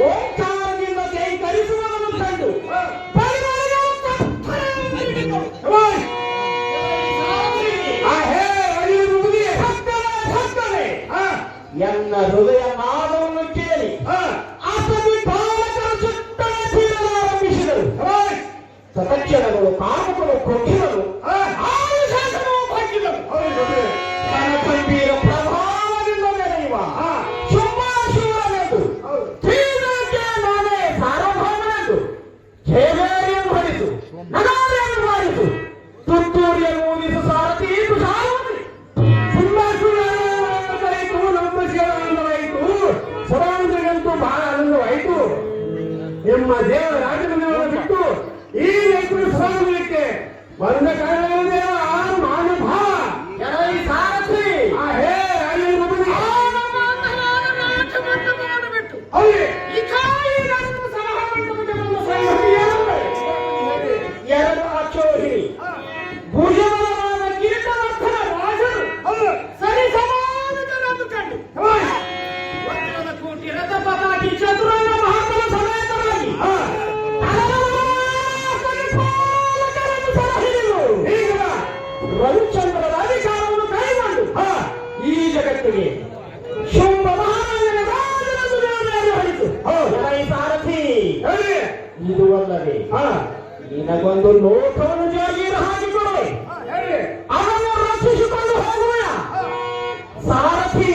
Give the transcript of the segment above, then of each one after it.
ಓಂಕಾರದಿಂದ ಕೈಕರಿಸುವುದನ್ನು ಕಂಡು. ಎನ್ನ ಹೃದಯ ನಾದವನ್ನು ಕೇಳಿ. ಆ, ಅಸಲಿ ಬಾಲಕರು ಸುತ್ತಲ ತೀರಲಾರಂಭಿಸಿದರು ಓಯ್! ತತಕ್ಷಣಗಳು ಕಾಮಕರು ನಗಾರಿಯನ್ನು ಮಾಡಿಸು ತುತ್ತೂರಿಯನ್ನು ಊದಿಸು ಸಾರಥಿ ಕುಶಾಲವತಿ ಸಿಂಹಾಸುರವಾಯಿತು ನಂಬಸಿಗಳಾಯಿತು ಸದಾನಂದರಿಗಂತೂ ಬಹಳ ಆನಂದವಾಯಿತು. ನಿಮ್ಮ ದೇವರ ರಾಜಮನೆಯನ್ನು ಬಿಟ್ಟು ಈ ರೈತರು ಸ್ವಾಮಿಗೆ ಬಂದ ಕಾರಣವೇ ರವಿಚಂದ್ರರ ಅಧಿಕಾರವನ್ನು ಕೈಗೊಂಡು ಈ ಜಗತ್ತಿಗೆ ಶುಂಭ ಮಹಾರಾಜನ ರಾಜನ ದುರ್ಯೋಧನ ಹೊರಿತು ಹೌದು. ಎಲೈ ಸಾರಥಿ. ಇದು ಅಲ್ಲದೆ ನಿನಗೊಂದು ಲೋಕವನ್ನು ಜಾಗೀರು ಹಾಕಿಕೊಡು. ಅವನು ರಕ್ಷಿಸಿಕೊಂಡು ಹೋಗುವ ಸಾರಥಿ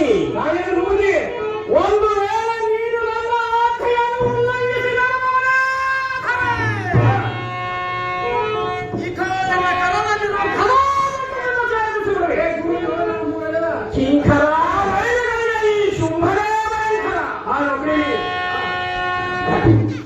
Thank you.